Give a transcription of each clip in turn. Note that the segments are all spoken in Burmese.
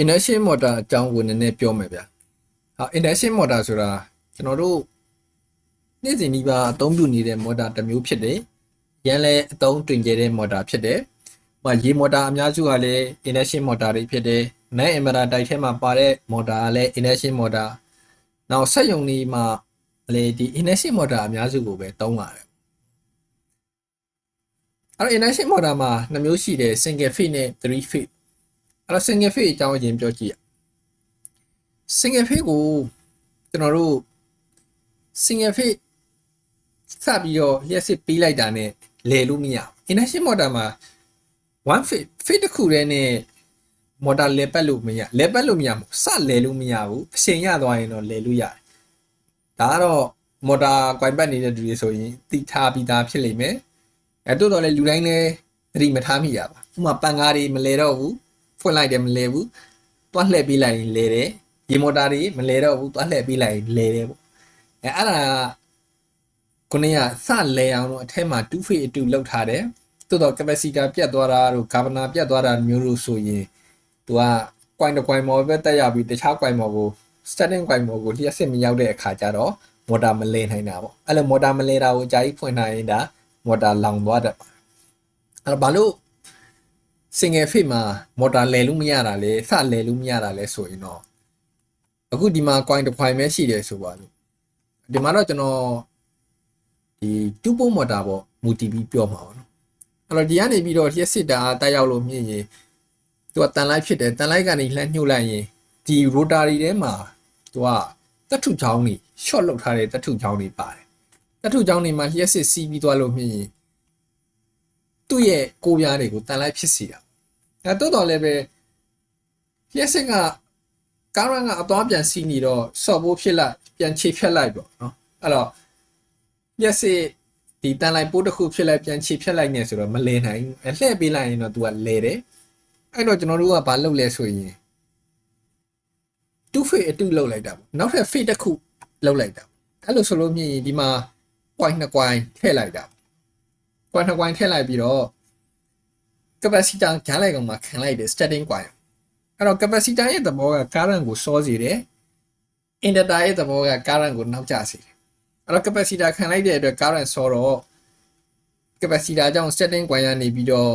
induction motor အကြောင်းကိုနည်းနည်းပြောမယ်ဗျာဟာ induction motor ဆိုတာကျွန်တော်တို့နေ့စဉ်ဒီပါအသုံးပြုနေတဲ့ motor တစ်မျိုးဖြစ်တယ်ရန်လည်းအသုံးတွင်ကျတဲ့ motor ဖြစ်တယ်ဟိုရေ motor အများစုကလည်း induction motor တွေဖြစ်တယ် man inverter တိုက်ထဲမှာပါတဲ့ motor ကလည်း induction motor နောက်ဆက်ယုံဒီမှာလေဒီ induction motor အများစုကိုပဲသုံးရတယ်အဲ့တော့ induction motor မှာနှစ်မျိုးရှိတယ် single phase နဲ့3 phase အဲ့တော့ single phase အကြောင်းအရင်ပြောကြည့်ရ single phase ကိုကျွန်တော်တို့ single phase စပြီးတော့လျှက်စစ်ပြီးလိုက်တာနဲ့လဲလို့မရဘူး induction motor မှာ one phase phase တစ်ခုတည်းနဲ့ motor လဲပတ်လို့မရလဲပတ်လို့မရဘူးစလဲလို့မရဘူးအချိန်ရသွားရင်တော့လဲလို့ရတယ်ဒါကတော့ motor ကွိုင်ပတ်နေတဲ့သူတွေဆိုရင်တိထားပြီးသားဖြစ်လိမ့်မယ်အဲတိုးတော့လေလူတိုင်းလည်းသတိမထားမိရပါဥပမာပန်ကားတွေမလဲတော့ဘူး ဖွင့်လိုက်တယ်မလဲဘူးတွားလှည့်ပေးလိုက်ရင်လဲတယ်ရေမော်တာတွေမလဲတော့ဘူးတွားလှည့်ပေးလိုက်ရင်လဲတယ်ပေါ့အဲအဲ့ဒါခုနကစလဲအောင်တော့အထက်မှာ2 phase အတူလောက်ထားတယ်တိုးတော့ capacitor ပြတ်သွားတာတို့ governor ပြတ်သွားတာမျိုးလို့ဆိုရင်သူက coin တစ် coin မော်ပဲတက်ရပြီးတခြား coin မော်ကို starting coin မော်ကိုလျှက်စစ်မရောက်တဲ့အခါကျတော့ motor မလဲနိုင်တာပေါ့အဲ့လို motor မလဲတာကိုအကြာကြီးဖွင့်နိုင်ရင်ဒါ motor လောင်သွားတတ်ပါတယ်အဲ့တော့ဘာလို့ single phase မှာ motor လဲလို့မရတာလဲစလဲလို့မရတာလဲဆိုရင်တော့အခုဒီမှာ coin တစ် coin ပဲရှိတယ်ဆိုပါလို့ဒီမှာတော့ကျွန်တော်ဒီ2 pole motor ပေါ့မူတည်ပြီးပြောမှာပါနော်အဲ့တော့ဒီကနေပြီးတော့လျှက်စစ်တာတက်ရောက်လို့မြင်ရင်သူကတန်လိုက်ဖြစ်တယ်တန်လိုက်ကနေလှမ်းညှို့လိုက်ရင်ဒီ rotary ထဲမှာသူကတထုချောင်းနေ short လောက်ထားတဲ့တထုချောင်းနေပါတယ်တထုချောင်းနေမှာလျှက်စစ်စီးပြီးသွားလို့မြင်ရင်သူ့ရဲ့ကိုးပြားတွေကိုတန်လိုက်ဖြစ်စီတာ အဲတိုးတော်လည်းပဲလျှက်စစ်ကကာရန်ကအသွားပြန်စီးနေတော့ဆော့ဘိုးဖြစ်လိုက်ပြန်ခြေဖြတ်လိုက်ပေါ့နော်အဲ့တော့လျှက်စစ်ဒီတန်လိုက်ပိုးတစ်ခုဖြစ်လိုက်ပြန်ခြေဖြတ်လိုက်နေဆိုတော့မလဲနိုင်ဘူးအဲလှည့်ပေးလိုက်ရင်တော့ तू ကလဲတယ်အဲ့တော့ကျွန်တော်တို့ကဘာလုပ်လဲဆိုရင်2 phase အတူလုပ်လိုက်တာပေါ့နောက်ထပ် phase တစ်ခုလုပ်လိုက်တာအဲ့လိုဆိုလို့မြင်ရင်ဒီမှာ point 2 point ထည့်လိုက်တာ point 2 point ထည့်လိုက်ပြီးတော့ capacitor ကြားလိုက်ကောင်မှာခံလိုက်တယ် starting point အဲ့တော့ capacitor ရဲ့သဘောက current ကိုစောစေတယ် inductor ရဲ့သဘောက current ကိုနောက်ကျစေတယ်အဲ့တော့ capacitor ခံလိုက်တဲ့အတွက် current စောတော့ capacitor ကြောင့် starting point ကနေပြီးတော့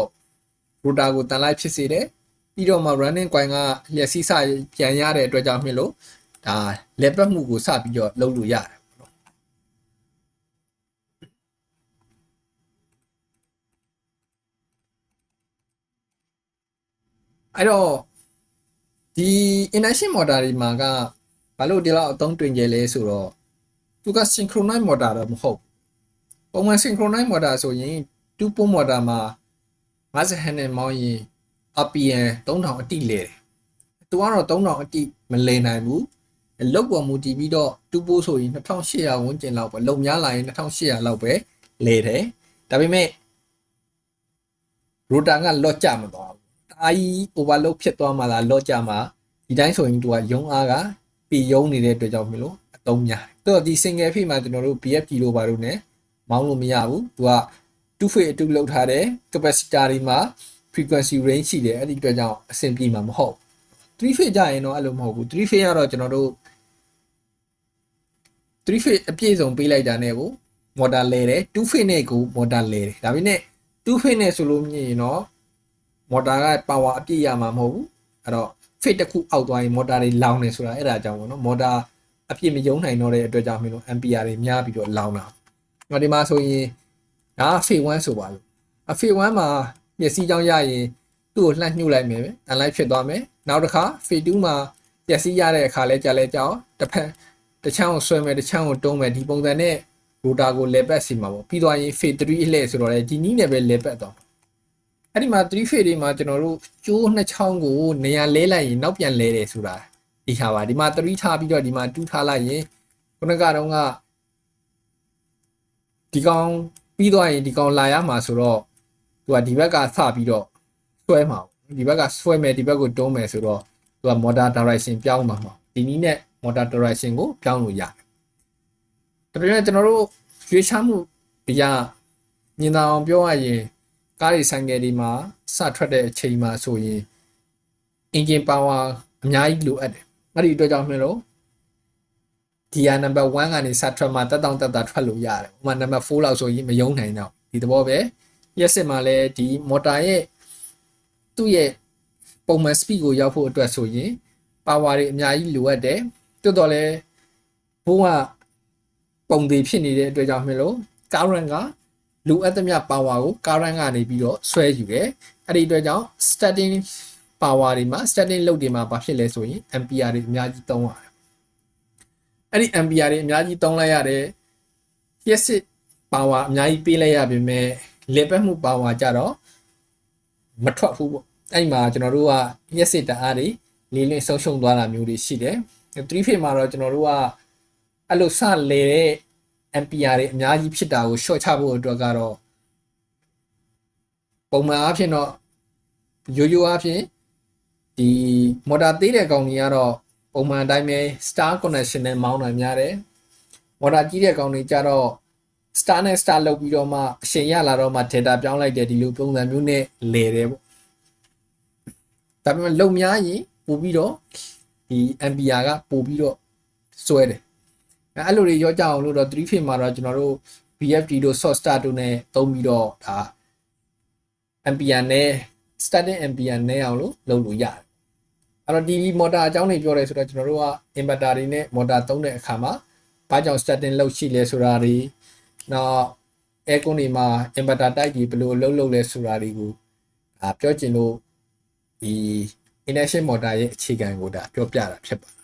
rotor ကိုတန်လိုက်ဖြစ်စေတယ်ပြီးတော့မှ running coin ကလျက်စီးစပြန်ရတဲ့အတွက်ကြောင့်မြင်လို့ဒါလက်ပတ်မှုကိုစပြီးတော့လုပ်လို့ရတယ် အဲ့တော့ဒီ induction motor တွေမှာကဘာလို့ဒီလောက်အသုံးတွင်ကြလဲဆိုတော့သူက synchronize motor တော့မဟုတ်ပုံမှန် synchronize motor ဆိုရင်2 pole motor မှာ50 hand နဲ့မောင်းရင် RPM 3000အတိလဲတယ်။သူကတော့3000အတိမလဲနိုင်ဘူး။လောက်ပေါ်မူတည်ပြီးတော့တူပိုးဆိုရင်2800ဝန်းကျင်လောက်ပဲလုံများလာရင်2800လောက်ပဲလဲတယ်။ဒါပေမဲ့ရိုတာကလော့ကြမသွားဘူး။ တာကြီး overload ဖြစ်သွားမှလားလော့ကြမှာဒီတိုင်းဆိုရင်သူကယုံအားကပြည်ယုံနေတဲ့အတွက်ကြောင့်မလို့အတုံးများ။တော့ဒီ single phase မှာကျွန်တော်တို့ BFP လို့ပါလို့ ਨੇ မောင်းလို့မရဘူး။သူက2 phase အတူလောက်ထားတဲ့ capacitor တွေမှာ frequency range ရှိတယ်အဲ့ဒီအတွက်ကြောင့်အဆင်ပြေမှာမဟုတ်3 phase ကြရင်တော့အဲ့လိုမဟုတ်ဘူး3 phase ကတော့ကျွန်တော်တို့3 phase အပြည့်စုံပေးလိုက်တာနဲ့ကို motor လဲတယ်2 phase နဲ့ကို motor လဲတယ်ဒါပေမဲ့2 phase နဲ့ဆိုလို့မြင်ရင်တော့ motor က power အပြည့်ရမှာမဟုတ်ဘူးအဲ့တော့ phase တစ်ခုအောက်သွားရင် motor တွေလောင်နေဆိုတာအဲ့ဒါကြောင့်ပေါ့နော် motor အပြည့်မယုံနိုင်တော့တဲ့အတွက်ကြောင့်မင်းတို့ ampere တွေများပြီးတော့လောင်တာဟောဒီမှာဆိုရင်ဒါ phase 1ဆိုပါလို့ phase 1မှာမျက်စိကြောင့်ရရင်သူ့ကိုလှမ်းညှို့လိုက်မယ်ပဲအန်လိုက်ဖြစ်သွားမယ်နောက်တစ်ခါ phase 2မှာမျက်စိရတဲ့အခါလဲကြာလဲကြောက်တစ်ဖက်တစ်ချမ်းကိုဆွဲမယ်တစ်ချမ်းကိုတုံးမယ်ဒီပုံစံနဲ့ rotor ကိုလေပတ်စီမှာပေါ့ပြီးသွားရင် phase 3အလှည့်ဆိုတော့လေဒီနည်းနဲ့ပဲလေပတ်သွား အဲ့ဒီမှာ3 phase တွေမှာကျွန်တော်တို့ကျိုးနှစ်ချောင်းကိုနေရာလဲလိုက်ရင်နောက်ပြန်လဲတယ်ဆိုတာဒီထားပါဒီမှာ3ထားပြီးတော့ဒီမှာ2ထားလိုက်ရင်ခုနကတော့ကဒီကောင်ပြီးသွားရင်ဒီကောင်လာရမှာဆိုတော့သူကဒီဘက်ကစပြီးတော့ဆွဲမှာဒီဘက်ကဆွဲမယ်ဒီဘက်ကိုတွန်းမယ်ဆိုတော့သူက motor direction ပြောင်းမှာမှာဒီနည်းနဲ့ motor direction ကိုပြောင်းလို့ရတယ်ဒါပေမဲ့ကျွန်တော်တို့ရွေးချမှုအရာမြင်သာအောင်ပြောရရင် ကားတွေဆိုင်ကယ်တွေမှာစထွက်တဲ့အချိန်မှာဆိုရင် engine power အများကြီးလိုအပ်တယ်အဲ့ဒီအတွက်ကြောင့်မလို့ဒီဟာနံပါတ်1ကနေစထွက်မှတက်တောင့်တက်တာထွက်လို့ရတယ်ဥပမာနံပါတ်4လောက်ဆိုရင်မယုံနိုင်တော့ဒီသဘောပဲရက်စစ်မှာလည်းဒီမော်တာရဲ့သူ့ရဲ့ပုံမှန် speed ကိုရောက်ဖို့အတွက်ဆိုရင် power တွေအများကြီးလိုအပ်တယ်တိုးတော်လဲဘိုးကပုံသေးဖြစ်နေတဲ့အတွက်ကြောင့်မလို့ current က လိုအပ်သမျှ power ကို current ကနေပြီးတော့ဆွဲယူတယ်အဲ့ဒီအတွက်ကြောင့် starting power တွေမှာ starting load တွေမှာဘာဖြစ်လဲဆိုရင် ampere တွေအများကြီးသုံးရတယ်အဲ့ဒီ ampere တွေအများကြီးသုံးလိုက်ရတယ်ရက်စစ် power အများကြီးပေးလိုက်ရပေမဲ့လေပတ်မှု power ကြတော့မထွက်ဘူးပေါ့အဲ့ဒီမှာကျွန်တော်တို့ကရက်စစ်တအားတွေလေးလင်းဆုံးရှုံသွားတာမျိုးတွေရှိတယ်3 phase မှာတော့ကျွန်တော်တို့ကအဲ့လိုစလေတဲ့ ampere တွေအများကြီးဖြစ်တာကို short ချဖို့အတွက်ကတော့ပုံမှန်အားဖြင့်တော့ရိုးရိုးအားဖြင့်ဒီမော်တာသေးတဲ့ကောင်တွေကတော့ပုံမှန်အတိုင်းပဲ star connection နဲ့မောင်းနိုင်များတယ်မော်တာကြီးတဲ့ကောင်တွေကြတော့ star နဲ့ star လောက်ပြီးတော့မှအရှင်ရလာတော့မှ data ပြောင်းလိုက်တယ်ဒီလိုပုံစံမျိုးနဲ့လဲတယ်ပေါ့ဒါပေမဲ့လုံများရင်ပို့ပြီးတော့ဒီ ampere ကပို့ပြီးတော့စွဲတယ် အဲအဲ့လိုတွေရောကြအောင်လို့တော့3 phase မှာတော့ကျွန်တော်တို့ BFD တို့ short start တို့ ਨੇ သုံးပြီးတော့ဒါ ampere နဲ့ static ampere နဲ့အောင်လို့လုပ်လို့ရတယ်အဲ့တော့ဒီ motor အကြောင်းတွေပြောရဲဆိုတော့ကျွန်တော်တို့က inverter တွေနဲ့ motor သုံးတဲ့အခါမှာဘာကြောင့် starting လုပ်ရှိလဲဆိုတာတွေနောက် aircon တွေမှာ inverter တိုက်ကြီးဘယ်လိုလုပ်လုပ်လဲဆိုတာတွေကိုဒါပြောချင်လို့ဒီ induction motor ရဲ့အခြေခံကိုဒါပြောပြတာဖြစ်ပါတယ်